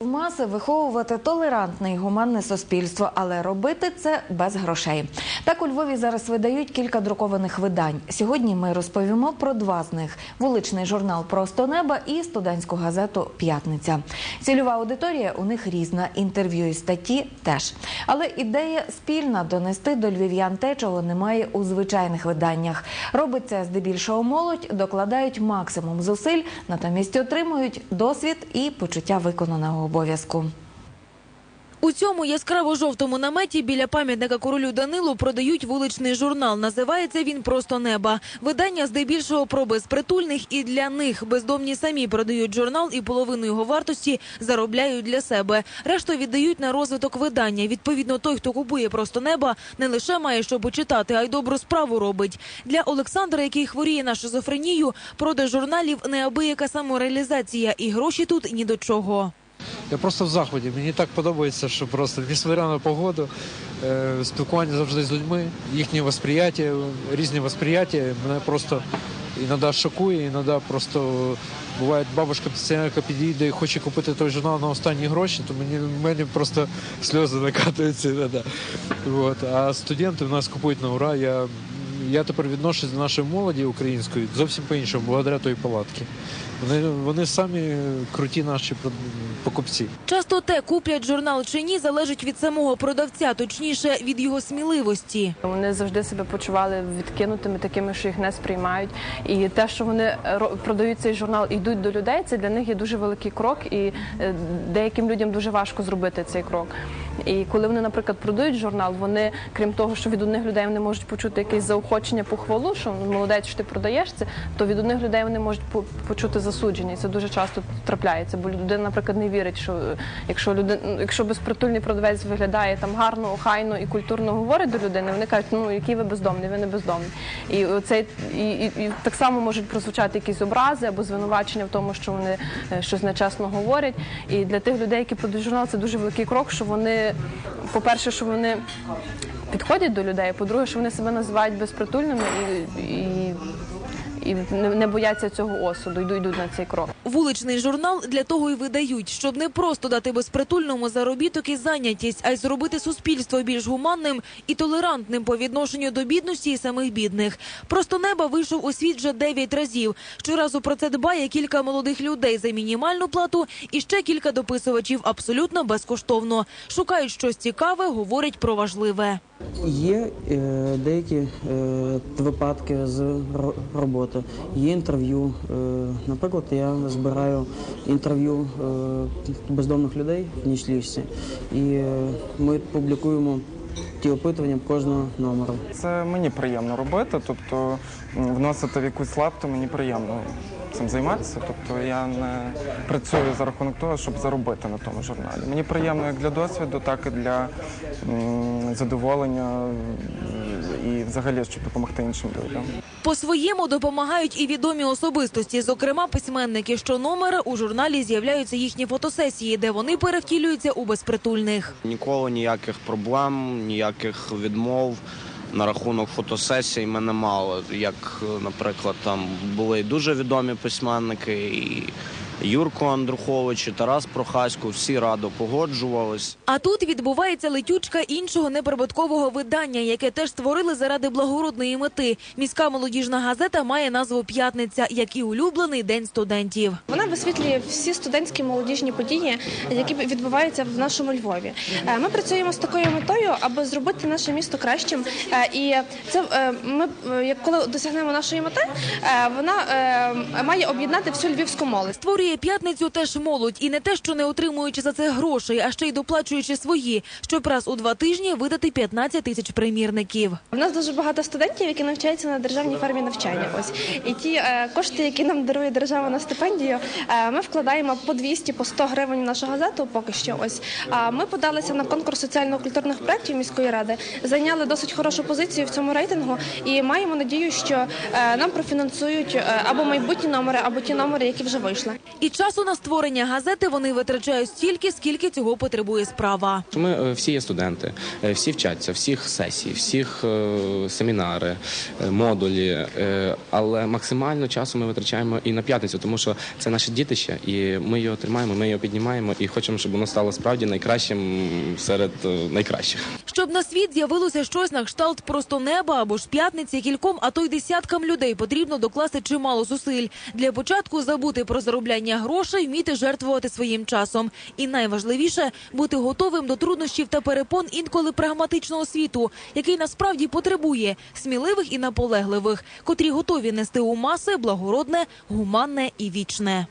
В маси виховувати толерантне і гуманне суспільство, але робити це без грошей. Так у Львові зараз видають кілька друкованих видань. Сьогодні ми розповімо про два з них: вуличний журнал Просто неба і студентську газету П'ятниця. Цільова аудиторія у них різна. Інтерв'ю і статті теж. Але ідея спільна донести до львів'ян те, чого немає у звичайних виданнях. Робить це здебільшого молодь, докладають максимум зусиль, натомість отримують досвід і почуття виконаного обов'язку. У цьому яскраво-жовтому наметі біля пам'ятника королю Данилу продають вуличний журнал. Називається він просто неба. Видання здебільшого про безпритульних і для них. Бездомні самі продають журнал і половину його вартості заробляють для себе. Решту віддають на розвиток видання. Відповідно, той, хто купує просто неба, не лише має що почитати, а й добру справу робить. Для Олександра, який хворіє на шизофренію, продаж журналів неабияка самореалізація, і гроші тут ні до чого. Я просто в захваті. Мені так подобається, що просто несмотря на погоду, е, спілкування завжди з людьми, їхнє восприяття, різні восприяття мене просто іноді шокує, іноді просто буває, бабушка пенсіонерка підійде і хоче купити той журнал на останні гроші, то мені в мене просто сльози накатуються іноді. От. А студенти в нас купують на ура. Я, я тепер відношусь до нашої молоді української зовсім по-іншому, благодаря тої палатки. Вони, вони самі круті наші покупці. Часто те, куплять журнал чи ні, залежить від самого продавця, точніше від його сміливості. Вони завжди себе почували відкинутими, такими, що їх не сприймають. І те, що вони ро- продають цей журнал і йдуть до людей, це для них є дуже великий крок, і е, деяким людям дуже важко зробити цей крок. І коли вони, наприклад, продають журнал, вони, крім того, що від одних людей вони можуть почути якесь заохочення, похвалу, що «Ну, молодець, що ти продаєш це, то від одних людей вони можуть по- почути засудження. І це дуже часто трапляється. Бо людина, наприклад, не вірить, що якщо людина, якщо безпритульний продавець виглядає там гарно, охайно і культурно говорить до людини, вони кажуть, ну який ви бездомний, ви не бездомний. І оцей і, і, і так само можуть прозвучати якісь образи або звинувачення в тому, що вони е, щось нечесно говорять. І для тих людей, які продають журнал, це дуже великий крок, що вони, по-перше, що вони підходять до людей, по-друге, що вони себе називають безпритульними і, і, і не, бояться цього осуду, йдуть йдуть на цей крок. Вуличний журнал для того й видають, щоб не просто дати безпритульному заробіток і зайнятість, а й зробити суспільство більш гуманним і толерантним по відношенню до бідності і самих бідних. Просто неба вийшов у світ вже дев'ять разів. Щоразу про це дбає кілька молодих людей за мінімальну плату і ще кілька дописувачів абсолютно безкоштовно. Шукають щось цікаве, говорять про важливе. Є е, деякі е, випадки з ро- роботи, є інтерв'ю. Е, наприклад, я збираю інтерв'ю бездомних людей в нічліжці, і ми публікуємо ті опитування кожного номеру. Це мені приємно робити, тобто вносити в якусь лепту мені приємно цим займатися. Тобто я не працюю за рахунок того, щоб заробити на тому журналі. Мені приємно як для досвіду, так і для задоволення і взагалі, щоб допомогти іншим людям. По-своєму допомагають і відомі особистості, зокрема письменники. Щономера у журналі з'являються їхні фотосесії, де вони перевтілюються у безпритульних. Ніколи ніяких проблем, ніяких відмов на рахунок фотосесій ми не мали. Як, наприклад, там були дуже відомі письменники, і Юрко Андрухович, Тарас Прохасько, всі радо погоджувались. А тут відбувається летючка іншого неприбуткового видання, яке теж створили заради благородної мети. Міська молодіжна газета має назву П'ятниця, як і улюблений день студентів. Вона висвітлює всі студентські молодіжні події, які відбуваються в нашому Львові. Е, Ми працюємо з такою метою, аби зробити наше місто кращим. Е, І це е, ми, як коли досягнемо нашої мети, вона має об'єднати всю львівську молодь. Створює п'ятницю теж молодь, і не те, що не отримуючи за це грошей, а ще й доплачуючи свої, щоб раз у два тижні видати 15 тисяч примірників. У нас дуже багато студентів, які навчаються на державній формі навчання. Ось і ті е, кошти, які нам дарує держава на стипендію, е, ми вкладаємо по 200, по 100 гривень в нашу газету. Поки що, ось а ми подалися на конкурс соціально-культурних проєктів міської ради, зайняли досить хорошу позицію в цьому рейтингу і маємо надію, що е, нам профінансують е, або майбутні номери, або ті номери, які вже вийшли. І часу на створення газети вони витрачають стільки, скільки цього потребує справа. Ми е, всі є студенти, е, всі вчаться, всіх сесій, всіх е, семінари, модулі. Але максимально часу ми витрачаємо і на п'ятницю, тому що це наше дітище, і ми його тримаємо, ми його піднімаємо і хочемо, щоб воно стало справді найкращим серед найкращих. Щоб на світ з'явилося щось на кшталт просто неба або ж п'ятниці, кільком, а то й десяткам людей потрібно докласти чимало зусиль. Для початку забути про заробляння грошей, вміти жертвувати своїм часом. І найважливіше бути готовим до труднощів та перепон інколи прагматичного світу, який насправді потребує сміливих і наполегливих, котрі готові нести у маси благородне, гуманне і вічне.